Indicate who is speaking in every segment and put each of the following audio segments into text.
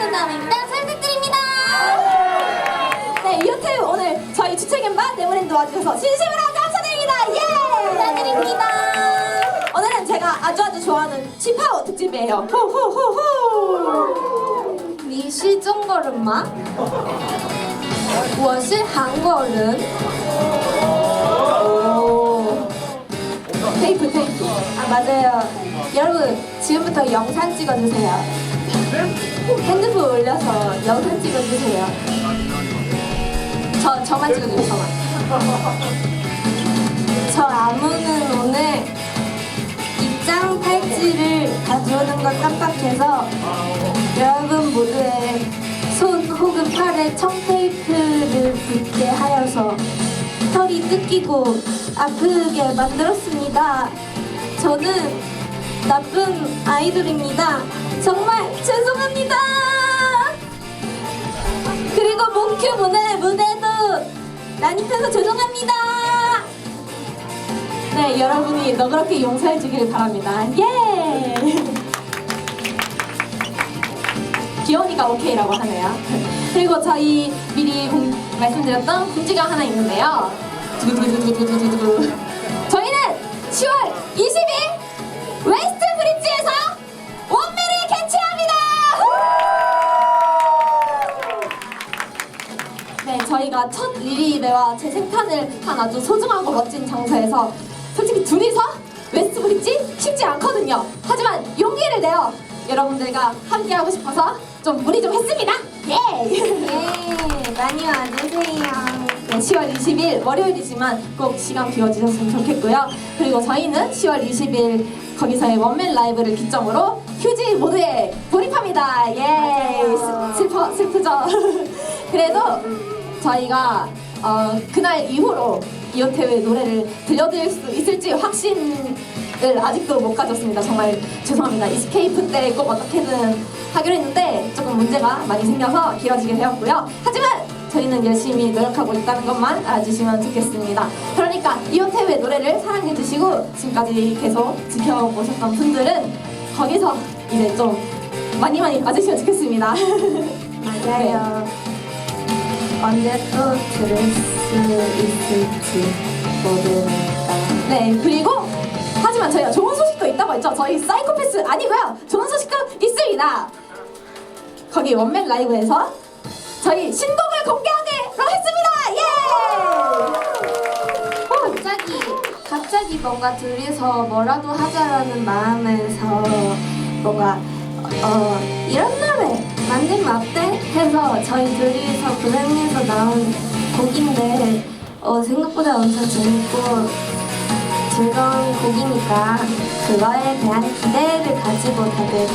Speaker 1: 그 만든다는 일단 설득드립니다. 네, 이호태 오늘 저희 주최견반 네모랜 도와주셔서 진심으로 감사드립니다. 예!
Speaker 2: 감사드립니다.
Speaker 1: 오늘은 제가 아주 아주 좋아하는 치파오 특집이에요. 호호호호!
Speaker 2: 你是中国人吗?我是韩国人.
Speaker 1: 테이프 테이프. 아 맞아요. 여러분 지금부터 영상 찍어주세요. 네? 핸드폰 올려서 영상 찍어주세요. 저 저만 찍어주세요. 저만. 저 아무는 오늘 입장 팔찌를 가져오는 걸 깜빡해서 여러분 모두의 손 혹은 팔에 청테이프를 붙게 하여서 털이 뜯기고 아프게 만들었습니다. 저는 나쁜 아이돌입니다. 정말 죄송합니다. 그리고 몽큐 무대 무대도 난입해서 죄송합니다. 네, 여러분이 너그럽게 용서해 주길 바랍니다. 예! 귀여우니까 오케이라고 하네요. 그리고 저희 미리 공- 말씀드렸던 공지가 하나 있는데요. 두구두구두구두구두구. 저희는 10월 20일 웨스트 브릿지에서 저희가 첫 리리베와 제 생판을 한 아주 소중하고 멋진 장소에서 솔직히 둘이서 웨스트 브릿지 쉽지 않거든요. 하지만 용기를 내어 여러분들과 함께하고 싶어서 좀 무리 좀 했습니다. 예!
Speaker 2: 예, 많이 와주세요.
Speaker 1: 네, 10월 20일 월요일이지만 꼭 시간 비워주셨으면 좋겠고요. 그리고 저희는 10월 20일 거기서의 원맨 라이브를 기점으로 휴지 모드에 돌입합니다. 예,
Speaker 2: 맞아요.
Speaker 1: 슬- 슬퍼 슬프죠. 그래도 저희가 어, 그날 이후로 이호태의 노래를 들려드릴 수 있을지 확신을 아직도 못 가졌습니다. 정말 죄송합니다. 이스케이프 때 꼭 어떻게든 하기로 했는데 조금 문제가 많이 생겨서 길어지게 되었고요. 하지만 저희는 열심히 노력하고 있다는 것만 알아주시면 좋겠습니다. 그러니까 이호태의 노래를 사랑해주시고 지금까지 계속 지켜보셨던 분들은 거기서 이제 좀 많이 많이 와주시면 좋겠습니다.
Speaker 2: 맞아요. 언제 또 들을 수 있을지 모르니까.
Speaker 1: 네, 그리고 하지만 저희가 좋은 소식도 있다고 했죠. 저희 사이코패스 아니고요. 좋은 소식도 있습니다. 거기 원맨 라이브에서 저희 신곡을 공개하기로 했습니다. 예!
Speaker 2: 갑자기 갑자기 뭔가 둘이서 뭐라도 하자라는 마음에서 뭔가 어 이런 노래 만들면 어때? 해서 저희 둘이서 고생해서 나온 곡인데 어 생각보다 엄청 재밌고 즐거운 곡이니까 그거에 대한 기대를 가지고 다들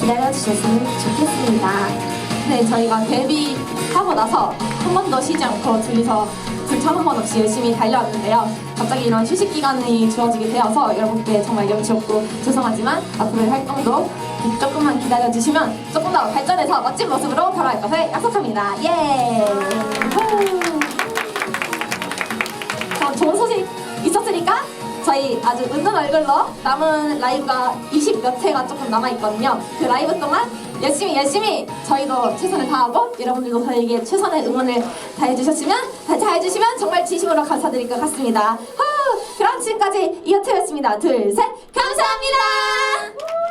Speaker 2: 기다려주셨으면 좋겠습니다.
Speaker 1: 네, 저희가 데뷔하고 나서 한 번도 쉬지 않고 둘이서 불참 한 번 없이 열심히 달려왔는데요. 갑자기 이런 휴식 기간이 주어지게 되어서 여러분께 정말 염치 없고 죄송하지만 앞으로의 활동도 조금만 기다려주시면 조금 더 발전해서 멋진 모습으로 돌아올 것을 약속합니다. 예! 후. 자, 좋은 소식 있었으니까 저희 아주 웃는 얼굴로 남은 라이브가 20몇 회가 조금 남아있거든요. 그 라이브 동안 열심히 열심히 저희도 최선을 다하고 여러분들도 저희에게 최선의 응원을 다해주셨으면 다 잘해주시면 정말 진심으로 감사드릴 것 같습니다. 후, 그럼 지금까지 이어트였습니다. 둘, 셋, 감사합니다.